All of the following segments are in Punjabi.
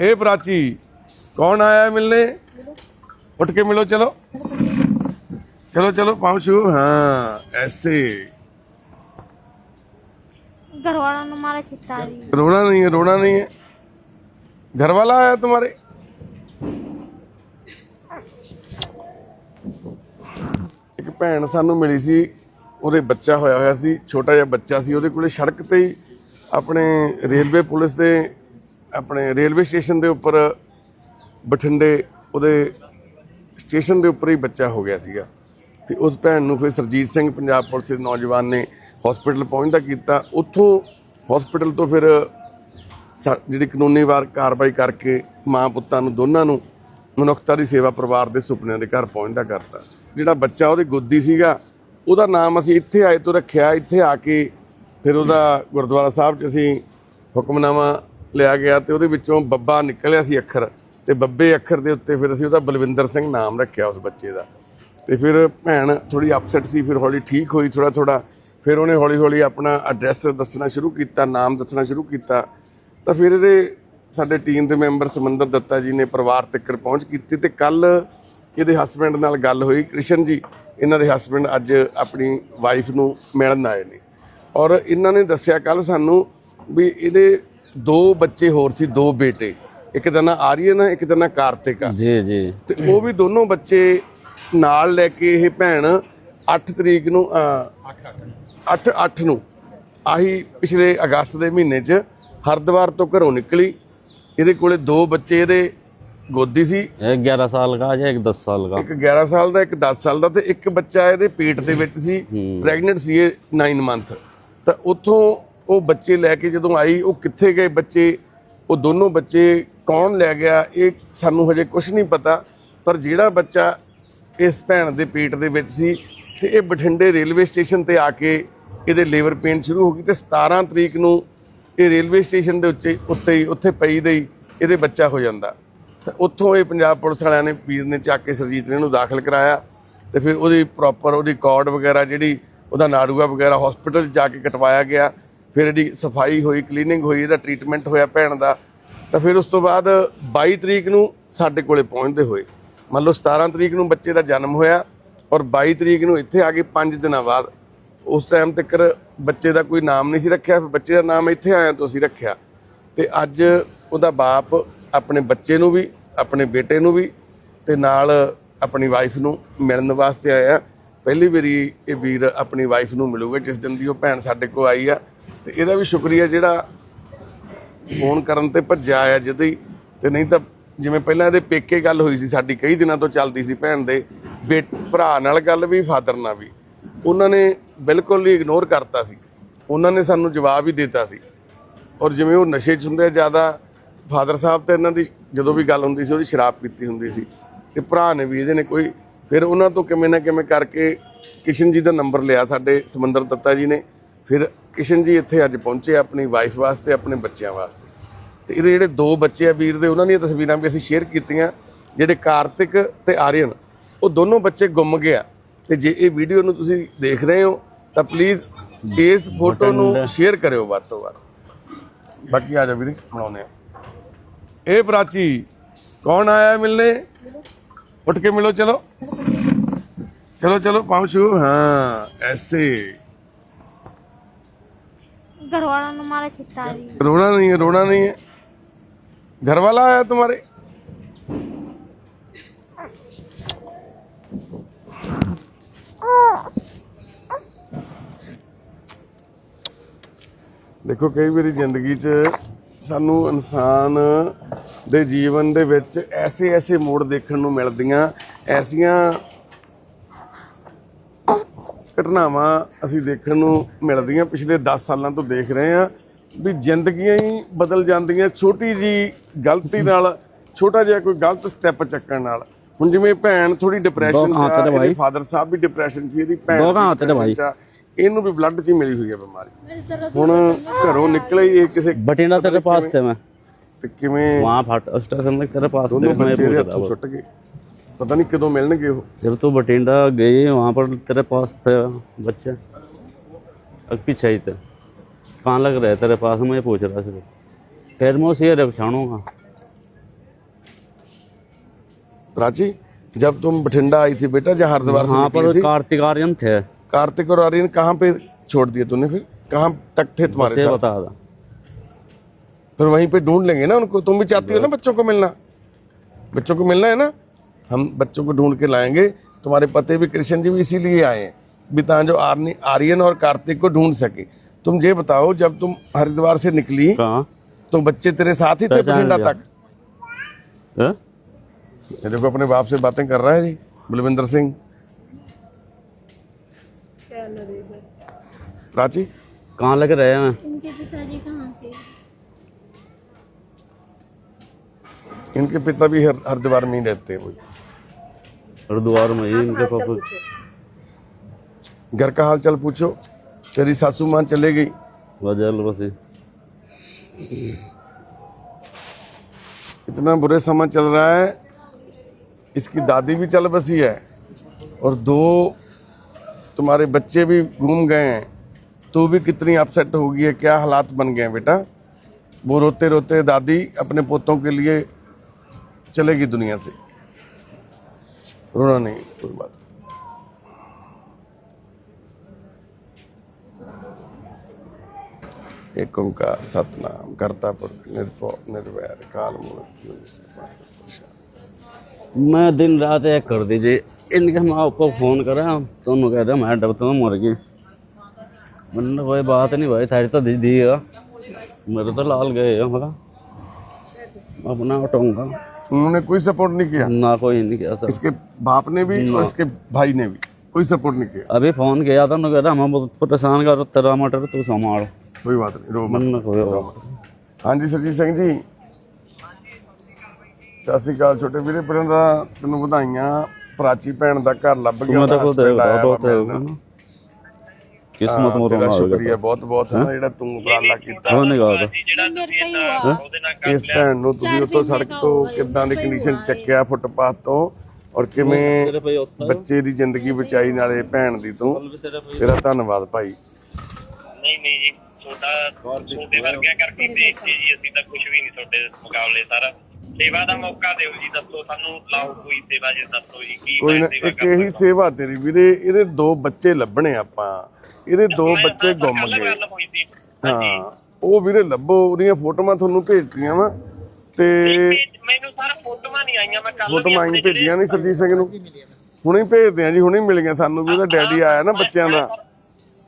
ए प्राची कौन आया है मिलने उठ के मिलो चलो चलो चलो पाँव छू हाँ ऐसे घर वालों ने मारा छिट्टा दी रोना नहीं है रोना नहीं है घर वाला आया तुम्हारे ਇੱਕ ਭੈਣ ਸਾਨੂੰ ਮਿਲੀ ਸੀ ਉਹਦੇ ਬੱਚਾ ਹੋਇਆ ਹੋਇਆ ਸੀ ਛੋਟਾ ਜਿਹਾ ਬੱਚਾ ਸੀ ਉਹਦੇ ਕੋਲੇ ਸੜਕ ਤੇ ਹੀ ਆਪਣੇ ਰੇਲਵੇ ਪੁਲਿਸ ਦੇ ਆਪਣੇ ਰੇਲਵੇ ਸਟੇਸ਼ਨ ਦੇ ਉੱਪਰ ਬਠਿੰਡੇ, ਉਹਦੇ ਸਟੇਸ਼ਨ ਦੇ ਉੱਪਰ ਹੀ ਬੱਚਾ ਹੋ ਗਿਆ ਸੀਗਾ। ਤੇ ਉਸ ਭੈਣ ਨੂੰ ਫਿਰ ਸਰਜੀਤ ਸਿੰਘ, ਪੰਜਾਬ ਪੁਲਿਸ ਦੇ ਨੌਜਵਾਨ ਨੇ ਹਸਪੀਟਲ ਪਹੁੰਚਦਾ ਕੀਤਾ। ਉੱਥੋਂ ਹਸਪੀਟਲ ਤੋਂ ਫਿਰ ਸਾ- ਜਿਹੜੀ ਕਾਨੂੰਨੀ ਵਾਰ ਕਾਰਵਾਈ ਕਰਕੇ ਮਾਂ ਪੁੱਤਾਂ ਨੂੰ, ਦੋਨਾਂ ਨੂੰ ਮਨੁੱਖਤਾ ਦੀ ਸੇਵਾ ਪਰਿਵਾਰ ਦੇ ਸੁਪਨਿਆਂ ਦੇ ਘਰ ਪਹੁੰਚਦਾ ਕਰਤਾ। ਜਿਹੜਾ ਬੱਚਾ ਉਹਦੀ ਗੋਦੀ ਸੀਗਾ, ਉਹਦਾ ਨਾਮ ਅਸੀਂ ਇੱਥੇ ਆਏ ਤੋਂ ਰੱਖਿਆ। ਇੱਥੇ ਆ ਕੇ ਫਿਰ ਉਹਦਾ ਗੁਰਦੁਆਰਾ ਸਾਹਿਬ 'ਚ ਅਸੀਂ ਹੁਕਮਨਾਮਾ ਲਿਆ ਗਿਆ ਤੇ ਉਹਦੇ ਵਿੱਚੋਂ ਬੱਬਾ ਨਿਕਲਿਆ ਸੀ ਅੱਖਰ ਤੇ ਬੱਬੇ ਅੱਖਰ ਦੇ ਉੱਤੇ ਫਿਰ ਅਸੀਂ ਉਹਦਾ ਬਲਵਿੰਦਰ ਸਿੰਘ ਨਾਮ ਰੱਖਿਆ ਉਸ ਬੱਚੇ ਦਾ। ਤੇ ਫਿਰ ਭੈਣ ਥੋੜੀ ਅਪਸੈਟ ਸੀ, ਫਿਰ ਹੌਲੀ ਠੀਕ ਹੋਈ ਥੋੜਾ ਥੋੜਾ ਫਿਰ ਉਹਨੇ ਹੌਲੀ ਹੌਲੀ ਆਪਣਾ ਐਡਰੈਸ ਦੱਸਣਾ ਸ਼ੁਰੂ ਕੀਤਾ, ਨਾਮ ਦੱਸਣਾ ਸ਼ੁਰੂ ਕੀਤਾ। ਤਾਂ ਫਿਰ ਇਹਦੇ ਸਾਡੇ ਟੀਮ ਦੇ ਮੈਂਬਰ ਸਮੰਦਰ ਦੱਤਾ ਜੀ ਨੇ ਪਰਿਵਾਰ ਤੱਕ ਪਹੁੰਚ ਕੀਤੀ ਤੇ ਕੱਲ ਇਹਦੇ ਹਸਬੰਡ ਨਾਲ ਗੱਲ ਹੋਈ ਕ੍ਰਿਸ਼ਨ ਜੀ। ਇਹਨਾਂ ਦੇ ਹਸਬੰਡ ਅੱਜ ਆਪਣੀ ਵਾਈਫ ਨੂੰ ਮਿਲਣ ਆਏ ਨੇ। ਔਰ ਇਹਨਾਂ ਨੇ ਦੱਸਿਆ ਕੱਲ ਸਾਨੂੰ ਵੀ ਇਹਦੇ ਦੋ ਬੱਚੇ ਹੋਰ ਸੀ ਦੋ ਬੇਟੇ। ਇੱਕ ਦਾ ਨਾਂ ਆਰੀਅਨ ਹੈ ਇੱਕ ਦਾ ਨਾਂ ਕਾਰਤਿਕ ਆ। ਜੀ ਜੀ। ਤੇ ਉਹ ਵੀ ਦੋਨੋਂ ਬੱਚੇ ਨਾਲ ਲੈ ਕੇ ਇਹ ਭੈਣ 8 ਤਰੀਕ ਨੂੰ 8 8 ਨੂੰ ਆਹੀ ਪਿਛਲੇ ਅਗਸਤ ਦੇ ਮਹੀਨੇ 'ਚ ਹਰਦਵਾਰ ਤੋਂ ਘਰੋਂ ਨਿਕਲੀ। ਇਹਦੇ ਕੋਲੇ ਦੋ ਬੱਚੇ ਇਹਦੇ ਗੋਦੀ ਸੀ। ਇੱਕ 11 ਸਾਲ ਦਾ ਜਾਂ ਇੱਕ 10 ਸਾਲ ਦਾ? ਇੱਕ 11 ਸਾਲ ਦਾ ਇੱਕ 10 ਸਾਲ ਦਾ ਤੇ ਇੱਕ ਬੱਚਾ ਇਹਦੇ ਪੇਟ ਦੇ ਵਿੱਚ ਸੀ। ਪ੍ਰੈਗਨੈਂਟ ਸੀ ਇਹ 9 ਮੰਥ ਤਾਂ ਉੱਥੋਂ ਉਹ ਬੱਚੇ ਲੈ ਕੇ ਜਦੋਂ ਆਈ, ਉਹ ਕਿੱਥੇ ਗਏ ਬੱਚੇ? ਉਹ ਦੋਨੋਂ ਬੱਚੇ ਕੌਣ ਲੈ ਗਿਆ? ਇਹ ਸਾਨੂੰ ਹਜੇ ਕੁਝ ਨਹੀਂ ਪਤਾ। ਪਰ ਜਿਹੜਾ ਬੱਚਾ ਇਸ ਭੈਣ ਦੇ ਪੇਟ ਦੇ ਵਿੱਚ ਸੀ ਤੇ ਇਹ ਬਠਿੰਡੇ ਰੇਲਵੇ ਸਟੇਸ਼ਨ ਤੇ ਆ ਕੇ ਇਹਦੇ ਲੇਬਰ ਪੇਨ ਸ਼ੁਰੂ ਹੋ ਗਈ ਤੇ 17 ਤਰੀਕ ਨੂੰ ਇਹ ਰੇਲਵੇ ਸਟੇਸ਼ਨ ਦੇ ਉੱਤੇ ਉੱਤੇ ਹੀ, ਉੱਥੇ ਪਈ ਦੇ ਹੀ ਇਹਦੇ ਬੱਚਾ ਹੋ ਜਾਂਦਾ। ਤਾਂ ਉੱਥੋਂ ਇਹ ਪੰਜਾਬ ਪੁਲਿਸ ਵਾਲਿਆਂ ਨੇ ਪੀਰ ਨੇ ਚੱਕ ਕੇ ਸਰਜੀਤ ਨੇ ਇਹਨੂੰ ਦਾਖਲ ਕਰਾਇਆ ਤੇ ਫਿਰ ਉਹਦੀ ਪ੍ਰੋਪਰ ਉਹਦੀ ਕਾਰਡ ਵਗੈਰਾ ਜਿਹੜੀ ਉਹਦਾ ਨਾੜੂਆ ਵਗੈਰਾ ਹਸਪੀਟਲ 'ਚ ਜਾ ਕੇ ਕਟਵਾਇਆ ਗਿਆ। ਫਿਰ ਇਹਦੀ ਸਫ਼ਾਈ ਹੋਈ ਕਲੀਨਿੰਗ ਹੋਈ, ਇਹਦਾ ਟ੍ਰੀਟਮੈਂਟ ਹੋਇਆ ਭੈਣ ਦਾ। ਤਾਂ ਫਿਰ ਉਸ ਤੋਂ ਬਾਅਦ 22 ਤਰੀਕ ਨੂੰ ਸਾਡੇ ਕੋਲੇ ਪਹੁੰਚਦੇ ਹੋਏ, ਮੰਨ ਲਓ 17 ਤਰੀਕ ਨੂੰ ਬੱਚੇ ਦਾ ਜਨਮ ਹੋਇਆ ਔਰ 22 ਤਰੀਕ ਨੂੰ ਇੱਥੇ ਆ ਕੇ 5 ਦਿਨਾਂ ਬਾਅਦ, ਉਸ ਟਾਈਮ ਤੱਕ ਬੱਚੇ ਦਾ ਕੋਈ ਨਾਮ ਨਹੀਂ ਸੀ ਰੱਖਿਆ, ਫਿਰ ਬੱਚੇ ਦਾ ਨਾਮ ਇੱਥੇ ਆਇਆ ਤੋਂ ਅਸੀਂ ਰੱਖਿਆ। ਤੇ ਅੱਜ ਉਹਦਾ ਬਾਪ ਆਪਣੇ ਬੱਚੇ ਨੂੰ ਵੀ, ਆਪਣੇ ਬੇਟੇ ਨੂੰ ਵੀ ਤੇ ਨਾਲ ਆਪਣੀ ਵਾਈਫ ਨੂੰ ਮਿਲਣ ਵਾਸਤੇ ਆਇਆ। ਪਹਿਲੀ ਵਾਰੀ ਇਹ ਵੀਰ ਆਪਣੀ ਵਾਈਫ ਨੂੰ ਮਿਲੂਗਾ, ਜਿਸ ਦਿਨ ਦੀ ਉਹ ਭੈਣ ਸਾਡੇ ਕੋਲ ਆਈ ਆ। ਤੇ ਇਹਦਾ ਵੀ ਸ਼ੁਕਰੀਆ ਜਿਹੜਾ ਫੋਨ ਕਰਨ ਤੇ ਭੱਜਿਆ ਆ ਜਦ ਹੀ ਤੇ ਨਹੀਂ ਤਾਂ ਜਿਵੇਂ ਪਹਿਲਾਂ ਇਹਦੇ ਪੇਕੇ ਗੱਲ ਹੋਈ ਸੀ, ਸਾਡੀ ਕਈ ਦਿਨਾਂ ਤੋਂ ਚੱਲਦੀ ਸੀ ਭੈਣ ਦੇ, ਬੇਟ, ਭਰਾ ਨਾਲ ਗੱਲ ਵੀ, ਫਾਦਰ ਨਾਲ ਵੀ, ਉਹਨਾਂ ਨੇ ਬਿਲਕੁਲ ਹੀ ਇਗਨੋਰ ਕਰਤਾ ਸੀ। ਉਹਨਾਂ ਨੇ ਸਾਨੂੰ ਜਵਾਬ ਹੀ ਦਿੱਤਾ ਸੀ। ਔਰ ਜਿਵੇਂ ਉਹ ਨਸ਼ੇ 'ਚ ਹੁੰਦੇ ਆ ਜ਼ਿਆਦਾ, ਫਾਦਰ ਸਾਹਿਬ ਤੇ ਇਹਨਾਂ ਦੀ ਜਦੋਂ ਵੀ ਗੱਲ ਹੁੰਦੀ ਸੀ, ਉਹਦੀ ਸ਼ਰਾਬ ਪੀਤੀ ਹੁੰਦੀ ਸੀ। ਤੇ ਭਰਾ ਨੇ ਵੀ ਇਹਦੇ ਨੇ ਕੋਈ, ਫਿਰ ਉਹਨਾਂ ਤੋਂ ਕਿਵੇਂ ਨਾ ਕਿਵੇਂ ਕਰਕੇ ਕਿਸ਼ਨ ਜੀ ਦਾ ਨੰਬਰ ਲਿਆ ਸਾਡੇ ਸਮੰਦਰ ਦੱਤਾ ਜੀ ਨੇ। ਫਿਰ ਕਿਸ਼ਨ ਜੀ ਇੱਥੇ ਅੱਜ ਪਹੁੰਚੇ ਆਪਣੀ ਵਾਈਫ ਵਾਸਤੇ ਆਪਣੇ ਬੱਚਿਆਂ ਵਾਸਤੇ। ਤੇ ਇਹਦੇ ਜਿਹੜੇ ਦੋ ਬੱਚੇ ਆ ਵੀਰ ਦੇ ਉਹਨਾਂ ਦੀਆਂ ਤਸਵੀਰਾਂ ਵੀ ਅਸੀਂ ਸ਼ੇਅਰ ਕੀਤੀਆਂ ਜਿਹੜੇ ਕਾਰਤਿਕ ਤੇ ਆਰੀਅਨ ਉਹ ਦੋਨੋਂ ਬੱਚੇ ਗੁੰਮ ਗਿਆ ਤੇ ਜੇ ਇਹ ਵੀਡੀਓ ਨੂੰ ਤੁਸੀਂ ਦੇਖ ਰਹੇ ਹੋ ਤਾਂ ਪਲੀਜ਼ ਇਸ ਫੋਟੋ ਨੂੰ ਸ਼ੇਅਰ ਕਰਿਓ ਵੱਧ ਤੋਂ ਵੱਧ। ਬਾਕੀ ਆ ਜਾ ਵੀਰੇ ਬਣਾਉਨੇ ਆ। ਇਹ ਪ੍ਰਾਚੀ ਕੌਣ ਆਇਆ ਮਿਲਨੇ ਉੱਠ ਕੇ ਮਿਲੋ ਚਲੋ। ਚਲੋ ਚਲੋ ਪਾਉ ਸ਼ੂ ਹਾਂ ਐਸੇ। घर वालों ने मारा छिट्टा दी रोना नहीं है रोना नहीं है घर वाला आया तुम्हारे ਦੇਖੋ ਕਈ ਵਾਰੀ ਜ਼ਿੰਦਗੀ 'ਚ ਸਾਨੂੰ ਇਨਸਾਨ ਦੇ ਜੀਵਨ ਦੇ ਵਿੱਚ ਐਸੇ ਐਸੇ ਮੋੜ ਦੇਖਣ ਨੂੰ ਮਿਲਦੀਆਂ ਐਸੀਆਂ ਘਟਨਾਵਾਂ ਅਸੀਂ ਦੇਖਣ ਨੂੰ ਮਿਲਦੀਆਂ। ਪਿਛਲੇ 10 ਸਾਲਾਂ ਤੋਂ ਦੇਖ ਰਹੇ ਹਾਂ ਵੀ ਜ਼ਿੰਦਗੀਆਂ ਹੀ ਬਦਲ ਜਾਂਦੀਆਂ। ਛੋਟੀ ਜੀ ਗਲਤੀ ਨਾਲ ਛੋਟਾ ਜਿਹਾ ਕੋਈ ਗਲਤ ਸਟੈਪ ਚੱਕਣ ਨਾਲ। ਹੁਣ ਜਿਵੇਂ ਭੈਣ ਥੋੜੀ ਡਿਪਰੈਸ਼ਨ ਚ ਆ ਇਹਦੇ ਫਾਦਰ ਸਾਹਿਬ ਵੀ ਡਿਪਰੈਸ਼ਨ ਸੀ ਇਹਦੀ ਭੈਣ ਦੋਹਾਂ ਹੱਥ ਦਵਾਈ ਇਹਨੂੰ ਵੀ ਬਲੱਡ ਚ ਮਿਲੀ ਹੋਈ ਹੈ ਬਿਮਾਰੀ। ਹੁਣ ਘਰੋਂ ਨਿਕਲੇ ਹੀ ਕਿਸੇ ਬਟੇਂਡਾ ਤੇਰੇ ਪਾਸ ਤੇ ਮੈਂ। ਤੇ ਕਿਵੇਂ ਵਾਹ ਫਟ ਉਸ ਟਾਈਮ ਤੇਰੇ ਪਾਸ ਤੇ ਮੈਂ ਪੂਰਾ ਛੁੱਟ ਗਏ। पता नहीं कदों मिलने वो जब तो बठिंडा गए वहाँ पर तेरे पास था बच्चा अब पीछे ही था कहाँ लग रहा है तेरे पास मैं पूछ रहा सिर्फ फिर मैं उसे अरे पछाणूंगा प्राची जब तुम बठिंडा आई थी बेटा जहाँ हरिद्वार से हाँ पर कार्तिक आर्यन थे कार्तिक और आर्यन कहाँ पे छोड़ दिए तूने फिर कहाँ तक थे तुम्हारे साथ बता था फिर वहीं पे ढूंढ लेंगे ना उनको तुम भी चाहती हो ना बच्चों को मिलना बच्चों को मिलना है ना हम बच्चों को ढूंढ के लाएँगे। तुम्हारे पति भी कृष्ण जी भी इसीलिए आए हैं बिता जो आर्नि- आर्यन और कार्तिक को ढूंढ सके। तुम ये बताओ जब तुम हरिद्वार से निकली कहाँ? तो बच्चे तेरे साथ ही थे बठिंडा तक? हैं? ये देखो अपने बाप से बातें कर रहा है जी बलविंदर सिंह। प्राची? कहाँ लग रहे हैं? इनके पिताजी कहाँ से? इनके पिता भी हर हरिद्वार में ही रहते हैं वही हरिद्वार में ही इनके पापा घर का हाल चाल पूछो। तेरी सासू माँ चले गई। इतना बुरे समय चल रहा है इसकी दादी भी चल बसी है और दो तुम्हारे बच्चे भी घूम गए हैं तू भी कितनी अपसेट हो गई है क्या हालात बन गए हैं बेटा? वो रोते रोते दादी अपने पोतों के लिए चलेगी दुनिया से। रोना नहीं, कोई बात एक ओंकार, सतनाम करता पुरख निर्भो, निर्वैर काल मैं दिन रात एक कर दीजिए। इनके माँ को फ़ोन करा तो उन्होंने कह दिया मैं डरता हूँ मर गई मैंने कोई बात नहीं भाई, थारी तो दी दी है। मेरे तो लाल गए हैं हमारा अपना उठाऊंगा उन्होंने कोई सपोर्ट नहीं किया ना कोई नहीं किया सर इसके बाप ने भी और इसके भाई ने भी कोई सपोर्ट नहीं किया अभी फोन किया था उन्होंने कह दिया हम बहुत परेशान कर तेरा मटर तू संभाल कोई बात नहीं रो मत मैंने कोई बात नहीं। ਹਾਂਜੀ ਸਰਜੀਤ ਸਿੰਘ ਜੀ ਸਤਿ ਸ਼੍ਰੀ ਅਕਾਲ ਛੋਟੇ ਵੀਰੇ ਪਿੰਡ ਦਾ ਤੈਨੂੰ ਵਧਾਈਆਂ ਪ੍ਰਾਚੀ ਭੈਣ ਦਾ ਘਰ ਲੱਭ ਗਿਆ तुम्हें तो ਉਹਦਾ खुद ਕਿਸਮਤ ਮਰੋਂ ਤੇਰਾ ਸ਼ੁਕਰੀਆ ਬਹੁਤ ਬਹੁਤ ਜਿਹੜਾ ਤੂੰ ਉਪਰਾਲਾ ਕੀਤਾ। ਹੋ ਨਿਗਾਹ ਦਾ। ਇਸ ਭੈਣ ਨੂੰ ਤੁਸੀਂ ਉੱਥੋਂ ਸੜਕ ਤੋਂ ਕਿੱਦਾਂ ਦੀ ਕੰਡੀਸ਼ਨ ਚੱਕਿਆ ਫੁੱਟਪਾਥ ਤੋਂ ਔਰ ਕਿਵੇਂ ਬੱਚੇ ਦੀ ਜ਼ਿੰਦਗੀ ਬਚਾਈ ਨਾਲੇ ਭੈਣ ਦੀ ਤੂੰ। ਤੇਰਾ ਧੰਨਵਾਦ ਭਾਈ। ਨਹੀਂ ਨਹੀਂ ਜੀ ਤੁਹਾਡਾ ਤੁਹਾਡੇ ਵਰਗਿਆਂ ਕਰਕੇ ਦੇਖ ਕੇ ਜੀ। ਅਸੀਂ ਤਾਂ ਕੁਝ ਵੀ ਨਹੀਂ ਤੁਹਾਡੇ ਮੁਕਾਬਲੇ ਸਾਰਾ। ਸੇਵਾ ਦਾ ਮੌਕਾ ਦਿਓ ਜੀ ਦੱਸੋ ਸਾਨੂੰ ਲਾਓ ਕੋਈ ਸੇਵਾ ਜੇ ਦੱਸੋ ਜੀ ਕੀ ਕੋਈ ਨਾ ਇੱਕ ਇਹੀ ਸੇਵਾ ਤੇਰੀ ਵੀਰੇ ਇਹਦੇ ਦੋ ਬੱਚੇ ਲੱਭਣੇ ਆਪਾਂ। ਇਹਦੇ ਦੋ ਬੱਚੇ ਗੁੰਮ ਗਏ। ਹਾਂ ਉਹ ਵੀਰੇ ਲੱਭੋ ਉਹਦੀਆਂ ਫੋਟੋਆਂ ਤੁਹਾਨੂੰ ਭੇਜਤੀਆਂ ਵਾ। ਤੇ ਮੈਨੂੰ ਸਾਰਾ ਫੋਟੋਆਂ ਨਹੀਂ ਆਈਆਂ ਮੈਂ ਕੱਲ ਫੋਟੋਆਂ ਆਈ ਭੇਜੀਆਂ ਨਹੀਂ ਸਰਜੀਤ ਸਿੰਘ ਨੂੰ। ਹੁਣੇ ਹੀ ਭੇਜਦੇ ਆ ਜੀ ਹੁਣੇ ਹੀ ਮਿਲ ਗਿਆ ਸਾਨੂੰ ਵੀ ਉਹਦਾ ਡੈਡੀ ਆਇਆ ਨਾ ਬੱਚਿਆਂ ਦਾ।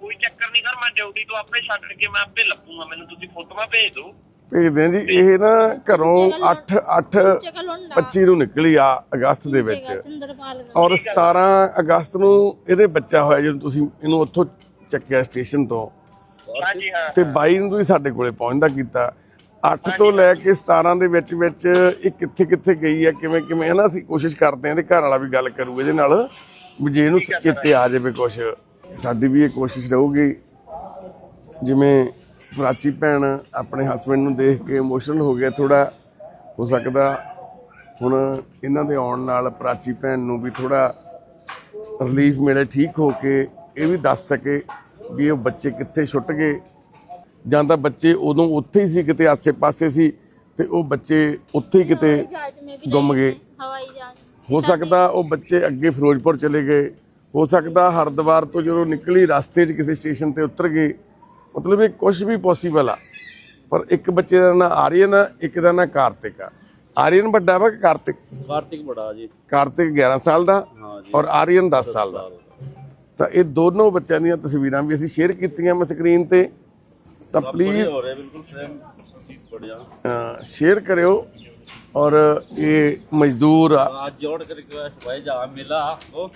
ਕੋਈ ਚੱਕਰ ਨਹੀਂ ਸਰ ਮੈਂ ਡਿਊਟੀ ਤੋਂ ਆਪੇ ਛੱਡ ਕੇ ਮੈਂ ਆਪੇ ਲੱਭੂਗਾ ਮੈਨੂੰ ਤੁਸੀਂ ਫੋਟੋਆਂ ਭੇਜ ਦਿਓ। ਭੇਜਦੇ ਆ ਜੀ ਇਹ ਨਾ ਘਰੋਂ 8 8 25 ਨੂੰ ਨਿਕਲੀ ਆ ਅਗਸਤ ਦੇ ਵਿੱਚ। ਔਰ 17 ਅਗਸਤ ਨੂੰ ਇਹਦੇ ਬੱਚਾ ਹੋਇਆ ਜਦੋਂ ਤੁਸੀਂ ਇਹਨੂੰ ਉੱਥੋਂ ਚੱਕਿਆ ਸਟੇਸ਼ਨ ਤੋਂ। ਤੇ 22 ਨੂੰ ਤੁਸੀਂ ਸਾਡੇ ਕੋਲੇ ਪਹੁੰਚਦਾ ਕੀਤਾ। 8 ਤੋਂ ਲੈ ਕੇ 17 ਦੇ ਵਿੱਚ ਵਿੱਚ ਇਹ ਕਿੱਥੇ ਕਿੱਥੇ ਗਈ ਆ ਕਿਵੇਂ ਕਿਵੇਂ ਹੈ ਅਸੀਂ ਕੋਸ਼ਿਸ਼ ਕਰਦੇ ਆਂ ਤੇ ਘਰ ਵਾਲਾ ਵੀ ਗੱਲ ਕਰੂ ਇਹਦੇ ਨਾਲ ਵੀ ਜੇ ਇਹਨੂੰ ਚੇਤੇ ਆ ਜਾਵੇ ਕੁਝ ਸਾਡੀ ਵੀ ਇਹ ਕੋਸ਼ਿਸ਼ ਰਹੂਗੀ। ਜਿਵੇਂ ਪ੍ਰਾਚੀ ਭੈਣ ਆਪਣੇ ਹਸਬੰਡ ਨੂੰ ਦੇਖ ਕੇ ਇਮੋਸ਼ਨਲ ਹੋ ਗਿਆ ਥੋੜਾ ਹੋ ਸਕਦਾ ਹੁਣ ਇਹਨਾਂ ਦੇ ਆਉਣ ਨਾਲ ਪ੍ਰਾਚੀ ਭੈਣ ਨੂੰ ਵੀ ਥੋੜਾ ਰਿਲੀਫ ਮਿਲੇ ਠੀਕ ਹੋ ਕੇ ਇਹ ਵੀ ਦੱਸ ਸਕੇ ਵੀ ਉਹ ਬੱਚੇ ਕਿੱਥੇ ਛੁੱਟ ਗਏ। ਜਾਂ ਤਾਂ ਬੱਚੇ ਉਦੋਂ ਉੱਥੇ ਹੀ ਸੀ ਕਿਤੇ ਆਸੇ-ਪਾਸੇ ਸੀ ਤੇ ਉਹ ਬੱਚੇ ਉੱਥੇ ਹੀ ਕਿਤੇ ਗੁੰਮ ਗਏ। ਹੋ ਸਕਦਾ ਉਹ ਬੱਚੇ ਅੱਗੇ ਫਿਰੋਜ਼ਪੁਰ ਚਲੇ ਗਏ। ਹੋ ਸਕਦਾ ਹਰਦਵਾਰ ਤੋਂ ਜਦੋਂ ਨਿਕਲੀ ਰਸਤੇ 'ਚ ਕਿਸੇ ਸਟੇਸ਼ਨ ਤੇ ਉਤਰ ਗਏ। ਮਤਲਬ ਇਹ ਕੁਝ ਵੀ ਪੋਸੀਬਲ ਆ ਪਰ ਇੱਕ ਬੱਚੇ ਦਾ ਨਾਂ ਆਰੀਅਨ ਆ ਇੱਕ ਦਾ ਨਾਂ ਕਾਰਤਿਕ ਆ ਆਰੀਅਨ ਵੱਡਾ ਵਾ ਕਿ ਕਾਰਤਿਕ कार्तिक बड़ा जी ਕਾਰਤਿਕ 11 ਸਾਲ ਦਾ हाँ जी ਔਰ ਆਰੀਅਨ 10 ਸਾਲ ਦਾ ਤਾਂ ਇਹ ਦੋਨੋਂ ਬੱਚਿਆਂ ਦੀਆਂ ਤਸਵੀਰਾਂ ਵੀ ਅਸੀਂ ਸ਼ੇਅਰ ਕੀਤੀਆਂ ਮੈਂ ਸਕਰੀਨ ਤੇ ਤਾਂ ਪਲੀਜ਼ हो रहे बिल्कुल सेम चीज बढ़िया ਸ਼ੇਅਰ ਕਰਿਓ ਔਰ ਇਹ ਮਜ਼ਦੂਰ ਆ आज जोड़ कर रिक्वेस्ट भाई जहाँ मिला वो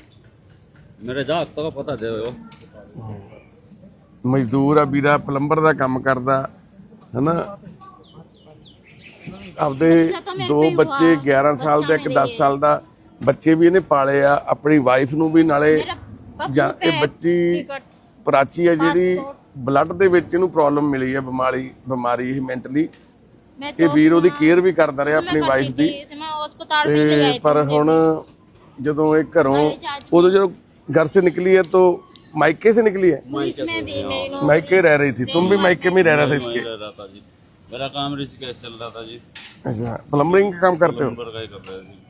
मेरे जहाज तो पता दे वो ਮਜ਼ਦੂਰ ਆ ਵੀਰਾ ਪਲੰਬਰ ਦਾ ਕੰਮ ਕਰਦਾ ਹਨਾ? ਆਪਦੇ ਦੋ ਬੱਚੇ 11 ਸਾਲ ਦਾ ਇੱਕ 10 ਸਾਲ ਦਾ ਬੱਚੇ ਵੀ ਇਹਨੇ ਪਾਲੇ ਆ ਆਪਣੀ ਵਾਈਫ ਨੂੰ ਵੀ ਨਾਲੇ ਜਾਂ ਇਹ ਬੱਚੀ ਪ੍ਰਾਚੀ ਆ ਜਿਹੜੀ ਬਲੱਡ ਦੇ ਵਿੱਚ ਇਹਨੂੰ ਪ੍ਰੋਬਲਮ ਮਿਲੀ ਆ ਬਿਮਾਰੀ ਬਿਮਾਰੀ ਇਹ ਮੈਂਟਲੀ ਇਹ ਵੀਰ ਉਹਦੀ ਕੇਅਰ ਵੀ ਕਰਦਾ ਰਿਹਾ ਆਪਣੀ ਵਾਈਫ ਦੀ। ਤੇ ਪਰ ਹੁਣ ਜਦੋਂ ਇਹ ਘਰੋਂ ਉਦੋਂ ਜਦੋਂ ਘਰ ਸੇ ਨਿਕਲੀ ਹੈ ਤਾਂ मायके से निकली है इसमें भी मेरे लोग मायके रह रही थी तुम भी मायके में ही रह रहा था इसके मैं रहा था जी मेरा काम रिस्क चल रहा था जी अच्छा प्लम्बरिंग का काम करते हो प्लम्बर का ही कर रहा जी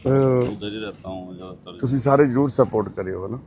तो उधर ही रहता हूँ ज्यादातर ਤੁਸੀਂ ਸਾਰੇ ਜ਼ਰੂਰ ਸਪੋਰਟ ਕਰਿਓ ਹਨਾ